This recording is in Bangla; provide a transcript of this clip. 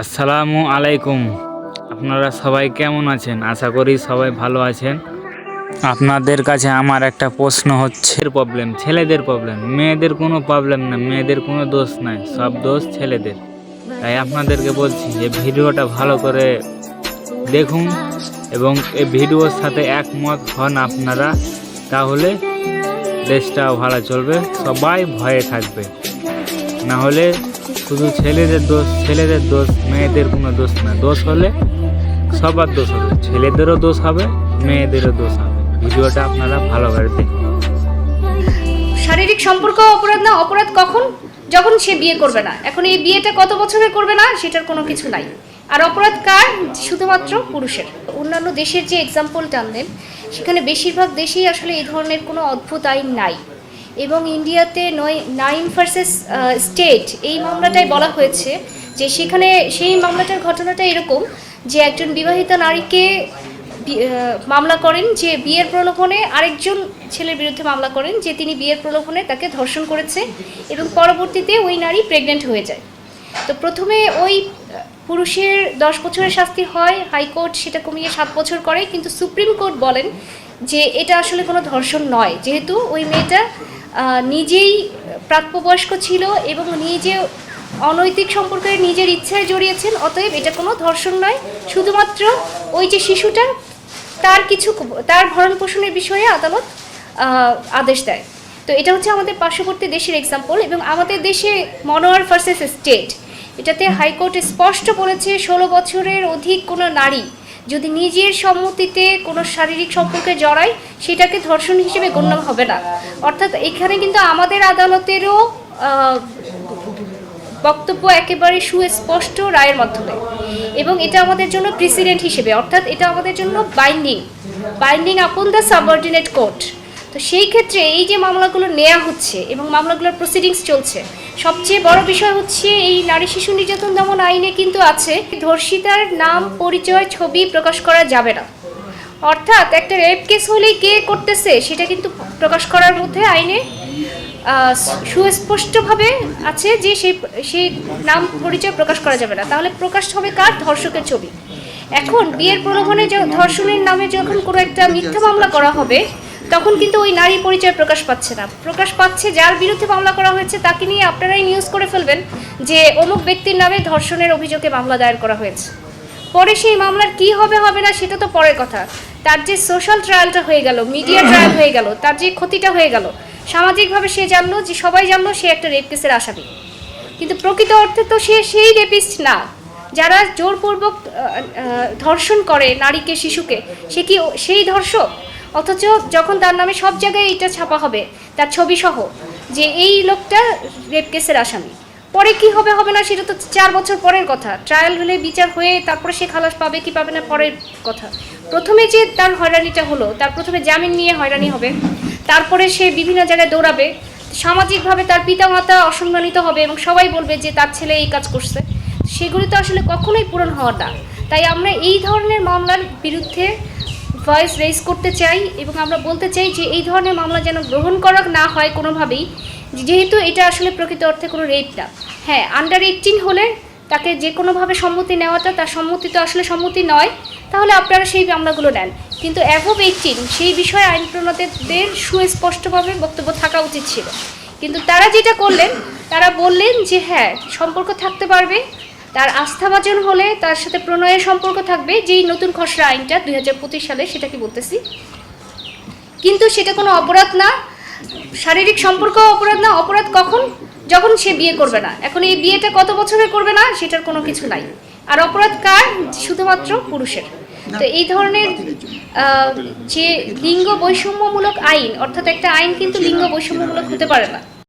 আসসালামু আলাইকুম। আপনারা সবাই কেমন আছেন? আশা করি সবাই ভালো আছেন। আপনাদের কাছে আমার একটা প্রশ্ন হচ্ছে প্রবলেম ছেলেদের প্রবলেম মেয়েদের কোনো প্রবলেম না, মেয়েদের কোনো দোষ নাই, সব দোষ ছেলেদের। তাই আপনাদেরকে বলছি যে ভিডিওটা ভালো করে দেখুন এবং এই ভিডিওর সাথে একমত হন আপনারা, তাহলে দেশটাও ভালো চলবে, সবাই ভয়ে থাকবে। না হলে শুধু ছেলেদের দোষ ছেলেদের দোষ, মেয়েদের কোনো দোষ না। দোষ হলে সবার দোষ হবে। ছেলেদেরও দোষ হবে, মেয়েদেরও দোষ হবে। ভিডিওটা আপনারা ভালোভাবে দেখুন। শারীরিক সম্পর্ক অপরাধ না, অপরাধ কখন? যখন সে বিয়ে করবে না। এখন এই বিয়েটা কত বছরে করবে না, সেটার কোনো কিছু নাই। আর অপরাধ কার? শুধুমাত্র পুরুষের। অন্যান্য দেশের যে এক্সাম্পল টানলেন, সেখানে বেশিরভাগ দেশেই আসলে এই ধরনের কোনো অদ্ভুত আইন নাই। এবং ইন্ডিয়াতে নয় নাইন ভার্সেস স্টেট এই মামলাটাই বলা হয়েছে যে সেখানে সেই মামলাটার ঘটনাটা এরকম যে একজন বিবাহিতা নারীকে মামলা করেন, যে বিয়ের প্রলোভনে আরেকজন ছেলের বিরুদ্ধে মামলা করেন, যে তিনি বিয়ের প্রলোভনে তাকে ধর্ষণ করেছে এবং পরবর্তীতে ওই নারী প্রেগনেন্ট হয়ে যায়। তো প্রথমে ওই পুরুষের দশ বছরের শাস্তি হয় হাইকোর্ট সেটা কমিয়ে সাত বছর করে, কিন্তু সুপ্রিম কোর্ট বলেন যে এটা আসলে কোনো ধর্ষণ নয়। যেহেতু ওই মেয়েটা নিজেই প্রাপ্যবয়স্ক ছিল এবং নিজে অনৈতিক সম্পর্কে নিজের ইচ্ছায় জড়িয়েছেন, অতএব এটা কোনো ধর্ষণ নয়। শুধুমাত্র ওই যে শিশুটা, তার কিছু তার ভরণ পোষণের বিষয়ে আদালত আদেশ দেয়। তো এটা হচ্ছে আমাদের পার্শ্ববর্তী দেশের এক্সাম্পল এবং আমাদের দেশে মনোয়ার ভার্সেস স্টেট এটাতে হাইকোর্ট স্পষ্ট বলেছে ষোলো বছরের অধিক কোনো নারী যদি নিজের সম্মতিতে কোনো শারীরিক সম্পর্কে জড়ায়, সেটাকে ধর্ষণ হিসেবে গণ্য হবে না। অর্থাৎ এখানে কিন্তু আমাদের আদালতেরও বক্তব্য একেবারে সুস্পষ্ট রায়ের মাধ্যমে। এবং এটা আমাদের জন্য প্রেসিডেন্ট হিসেবে, অর্থাৎ এটা আমাদের জন্য binding binding upon the subordinate court তো সেই ক্ষেত্রে এই যে মামলাগুলো নেওয়া হচ্ছে এবং মামলাগুলোর প্রসিডিংস চলছে সবচেয়ে বড় বিষয় হচ্ছে এই নারী শিশু নির্যাতন দমন আইনে কিন্তু আছে, ধর্ষিতার নাম, পরিচয়, ছবি প্রকাশ করা যাবে না। অর্থাৎ একটা রেপ কেস হলেই কে করতেছে সেটা কিন্তু প্রকাশ করার মধ্যে আইনে সুস্পষ্টভাবে আছে যে সেই সেই নাম, পরিচয় প্রকাশ করা যাবে না। তাহলে প্রকাশ হবে কার? ধর্ষকের ছবি। এখন বিয়ের প্রলোভনে ধর্ষণের নামে যখন কোনো একটা মিথ্যা মামলা করা হবে তখন কিন্তু ওই নারী পরিচয় প্রকাশ পাচ্ছে না। প্রকাশ পাচ্ছে যার বিরুদ্ধে মামলা করা হয়েছে, তাকে নিয়ে আপনারাই নিউজ করে ফেলবেন যে অমুক ব্যক্তির নামে ধর্ষণের অভিযোগে মামলা দায়ের করা হয়েছে। পরে সেই মামলার কি হবে হবে না, সেটা তো পরের কথা। তার যে সোশ্যাল ট্রায়ালটা হয়ে গেল মিডিয়া ট্রায়াল হয়ে গেল, তার যে ক্ষতিটা হয়ে গেল, সামাজিকভাবে সে জানলো যে, সবাই জানলো সে একটা রেপ কেসের আসামি। কিন্তু প্রকৃত অর্থে তো সে সেই রেপিস্ট না। যারা জোরপূর্বক ধর্ষণ করে নারীকে, শিশুকে, সে কি সেই ধর্ষক? অথচ যখন তার নামে সব জায়গায় এটা ছাপা হবে, তার ছবি সহ যে এই লোকটা রেপ কেসের আসামি। পরে কি হবে হবে না সেটা তো চার বছর পরের কথা। ট্রায়াল হলে বিচার হয়ে তারপরে সে খালাস পাবে, কি পাবে না পরের কথা। প্রথমে যে তার হয়রানিটা হলো, তার প্রথমে জামিন নিয়ে হয়রানি হবে, তারপরে সে বিভিন্ন জায়গায় দৌড়াবে, সামাজিকভাবে তার পিতামাতা অসম্মানিত হবে এবং সবাই বলবে যে তার ছেলে এই কাজ করছে। সেগুলি তো আসলে কখনোই পূরণ হওয়া না। তাই আমরা এই ধরনের মামলার বিরুদ্ধে ভয়েস রেজ করতে চাই এবং আমরা বলতে চাই যে এই ধরনের মামলা যেন গ্রহণ করা না হয় কোনোভাবেই, যেহেতু এটা আসলে প্রকৃত অর্থে কোনো রেপ না। হ্যাঁ আন্ডার এইটিন হলে তাকে যে কোনোভাবে সম্মতি নেওয়াটা, তার সম্মতি তো আসলে সম্মতি নয়, তাহলে আপনারা সেই মামলাগুলো নেন। কিন্তু অ্যাভোভ এইটিন সেই বিষয়ে আইন প্রণেতাদের সুস্পষ্টভাবে বক্তব্য থাকা উচিত ছিল। কিন্তু তারা যেটা করলেন, তারা বললেন যে হ্যাঁ সম্পর্ক থাকতে পারবে তার আস্থাভাজন হলে তার সাথে প্রণয়ের সম্পর্ক থাকবে, যেই নতুন খসড়া আইনটা দুই হাজার পঁচিশ সালে সেটা কি বলতেছি। কিন্তু সেটা কোনো অপরাধ না, শারীরিক সম্পর্ক অপরাধ না। অপরাধ কখন? যখন সে বিয়ে করবে না। এখন এই বিয়েটা কত বছরে করবে না, সেটার কোনো কিছু নাই। আর অপরাধ কার? শুধুমাত্র পুরুষের। তো এই ধরনের যে লিঙ্গ বৈষম্যমূলক আইন, অর্থাৎ একটা আইন কিন্তু লিঙ্গ বৈষম্যমূলক হতে পারে না।